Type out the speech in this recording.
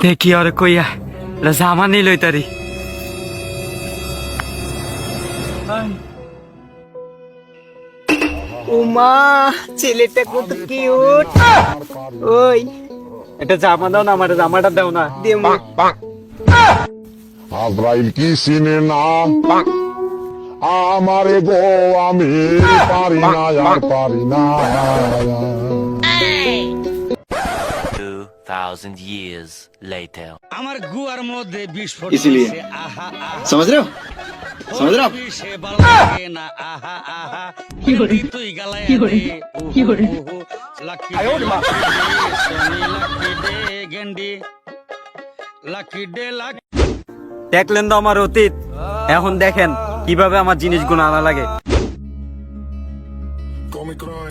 দেখি ওরে কইয়া জামা নিয়ে লইতারি উমা ছেলেটা কত কিউট ওই এটা জামা দাও না আমার জামাটা দাও না দেমু আজরাইল কি চিনে না আমারে গো আমি পারি না আর পারি না 2,000 years later. আমার গুয়ার মধ্যে বিস্ফোরণ इसीलिए হচ্ছে, আহা আহা समझ रहे हो समझ रहे हो आप সে ভালো লাগে না আহা আহা কি তুই গালায় দে কি করে lucky lucky day গেন্ডি lucky day lucky দেখলেন তো আমার অতীত এখন দেখেন কিভাবে আমার জিনিসগুলো আনা লাগে Come cry,